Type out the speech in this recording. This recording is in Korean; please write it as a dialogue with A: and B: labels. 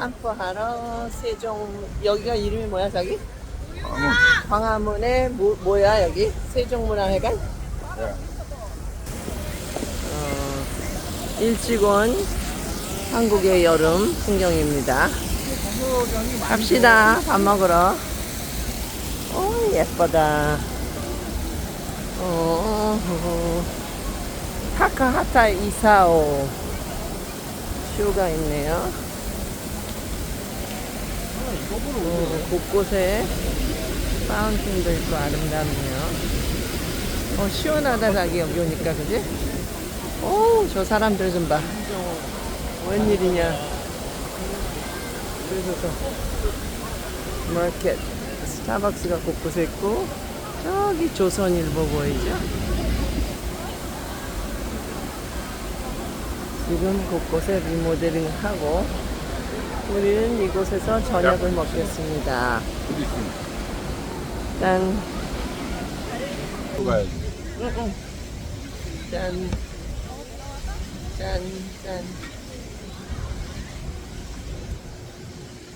A: 캠프하러 세종 여기가 이름이 뭐야 저기?
B: 광화문.
A: 광화문에 뭐, 뭐야 여기? 세종문화회관?
B: 네.
A: 어, 일찍온 한국의 여름 풍경입니다. 갑시다 밥 먹으러. 오 예쁘다. 어, 어, 타카하타 이사오 쇼가 있네요. 어, 곳곳에 파운틴도 있고 아름답네요. 어 시원하다 자기 여기 오니까 그지? 오 저 사람들 좀 봐. 웬일이냐? 그래서 저 마켓 스타벅스가 곳곳에 있고 저기 조선일보 보이죠? 지금 곳곳에 리모델링 하고 우리는 이곳에서 저녁을 먹겠습니다.
B: 어디 있습니까?
A: 짠.
B: 또 가야지.
A: 짠. 짠, 짠.